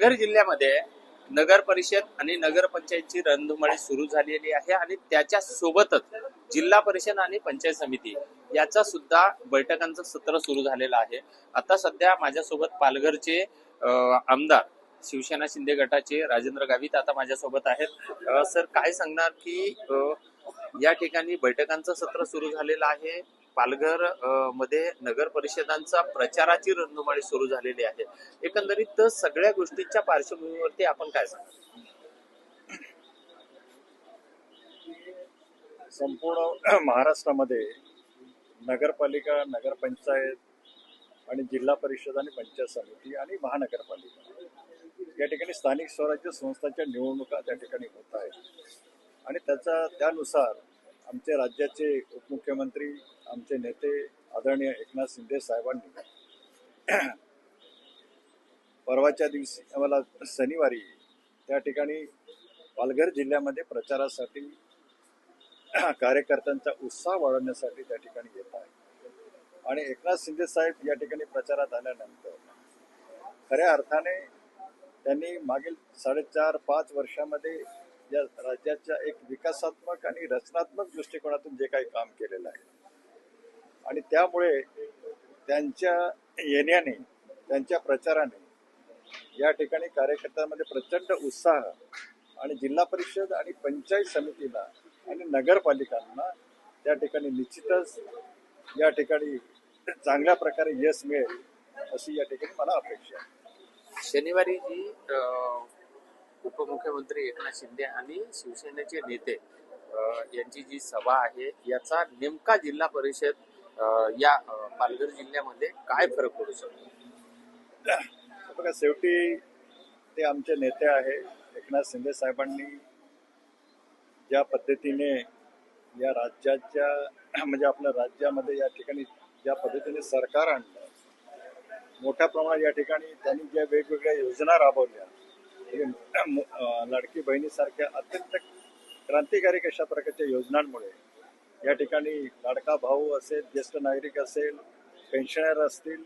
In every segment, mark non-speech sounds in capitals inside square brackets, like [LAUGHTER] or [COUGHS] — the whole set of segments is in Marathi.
पालघर जिल्ह्यामध्ये नगर परिषद आणि नगरपंचायतची रणधुमाळी सुरू झालेली आहे आणि त्याच्या सोबतच जिल्हा परिषद आणि पंचायत समिती याचा सुद्धा बैठकांचं सत्र सुरू झालेलं आहे. आता सध्या माझ्यासोबत पालघरचे आमदार शिवसेना शिंदे गटाचे राजेंद्र गावित आता माझ्यासोबत आहेत. सर काय सांगणार की या ठिकाणी बैठकांचं सत्र सुरू झालेलं आहे. पालघरमध्ये नगर परिषदांचा प्रचाराची रणधुमाळी सुरू झालेली आहे. एकंदरीत सगळ्या गोष्टींच्या पार्श्वभूमीवरती आपण काय सांगतो संपूर्ण [CLEARS THROAT] महाराष्ट्रामध्ये नगरपालिका नगरपंचायत आणि जिल्हा परिषद आणि पंचायत समिती आणि महानगरपालिका या ठिकाणी स्थानिक स्वराज्य संस्थांच्या निवडणुका त्या ठिकाणी होत आहेत. आणि त्याचा त्यानुसार आमचे राज्याचे उपमुख्यमंत्री आमचे नेते आदरणीय एकनाथ शिंदे साहेबांनी परवाच्या दिवशी आम्हाला शनिवारी त्या ठिकाणी पालघर जिल्ह्यामध्ये प्रचारासाठी कार्यकर्त्यांचा उत्साह वाढवण्यासाठी त्या ठिकाणी येत आहे. आणि एकनाथ शिंदे साहेब या ठिकाणी प्रचारात आल्यानंतर खऱ्या अर्थाने त्यांनी मागील साडेचार पाच वर्षामध्ये या राज्याच्या एक विकासात्मक आणि रचनात्मक दृष्टिकोनातून जे काही काम केलेलं आहे आणि त्यामुळे त्यांच्या येण्याने त्यांच्या प्रचाराने या ठिकाणी कार्यकर्त्यांमध्ये प्रचंड उत्साह आणि जिल्हा परिषद आणि पंचायत समितीला आणि नगरपालिकांना त्या ठिकाणी निश्चितच या ठिकाणी चांगल्या प्रकारे यश मिळेल अशी या ठिकाणी मला अपेक्षा आहे. शनिवारी जी उपमुख्यमंत्री एकनाथ शिंदे आणि शिवसेनेचे नेते यांची जी सभा आहे याचा नेमका जिल्हा परिषद या पालघर जिल्ह्यामध्ये काय फरक पडू शकतो? [COUGHS] बघा शेवटी ते आमचे नेते आहे एकनाथ शिंदे साहेबांनी ज्या पद्धतीने या राज्याच्या [COUGHS] म्हणजे आपल्या राज्यामध्ये या ठिकाणी ज्या पद्धतीने सरकार आणलं मोठ्या प्रमाणात या ठिकाणी त्यांनी ज्या वेगवेगळ्या योजना राबवल्या म्हणजे [COUGHS] लडकी लाडकी बहिणीसारख्या अत्यंत क्रांतिकारी अशा प्रकारच्या योजनांमुळे या ठिकाणी लाडका भाऊ असेल ज्येष्ठ नागरिक असेल पेन्शनर असतील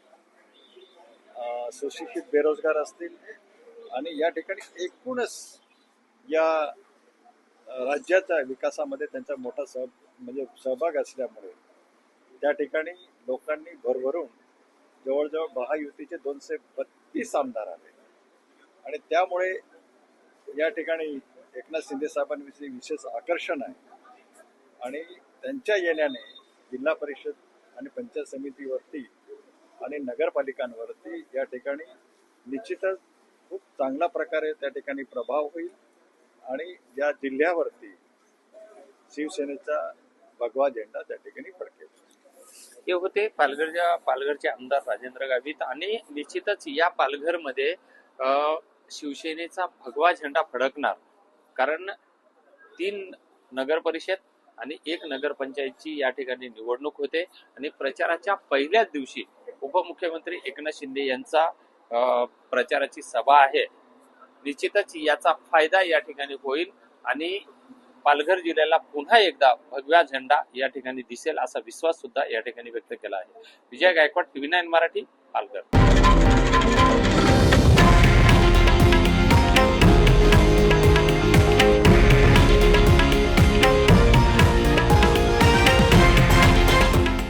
सुशिक्षित बेरोजगार असतील आणि या ठिकाणी एकूणच या राज्याच्या विकासामध्ये त्यांचा मोठा सह म्हणजे सहभाग असल्यामुळे त्या ठिकाणी लोकांनी भरभरून जवळजवळ महायुतीचे दोनशे बत्तीस आमदार आले. आणि त्यामुळे या ठिकाणी एकनाथ शिंदे साहेबांविषयी विशेष आकर्षण आहे. आणि त्यांच्या येण्याने जिल्हा परिषद आणि पंचायत समितीवरती आणि नगरपालिकांवरती या ठिकाणी निश्चितच खूप चांगल्या प्रकारे त्या ठिकाणी प्रभाव होईल आणि या जिल्ह्यावरती शिवसेनेचा भगवा झेंडा त्या ठिकाणी फडकेल. हे होते पालघरच्या पालघरचे आमदार राजेंद्र गावित आणि निश्चितच या पालघरमध्ये शिवसेनेचा भगवा झेंडा फडकणार. कारण तीन नगर परिषद आणि एक नगरपंचायतची या ठिकाणी निवडणूक होते. आणि प्रचाराच्या पहिल्याच दिवशी उपमुख्यमंत्री एकनाथ शिंदे यांचा प्रचाराची सभा आहे. निश्चितच याचा फायदा या ठिकाणी होईल आणि पालघर जिल्ह्याला पुन्हा एकदा भगव्या झेंडा या ठिकाणी दिसेल असा विश्वास सुद्धा या ठिकाणी व्यक्त केला आहे. Vijay Gaikwad TV nine Marathi Palghar.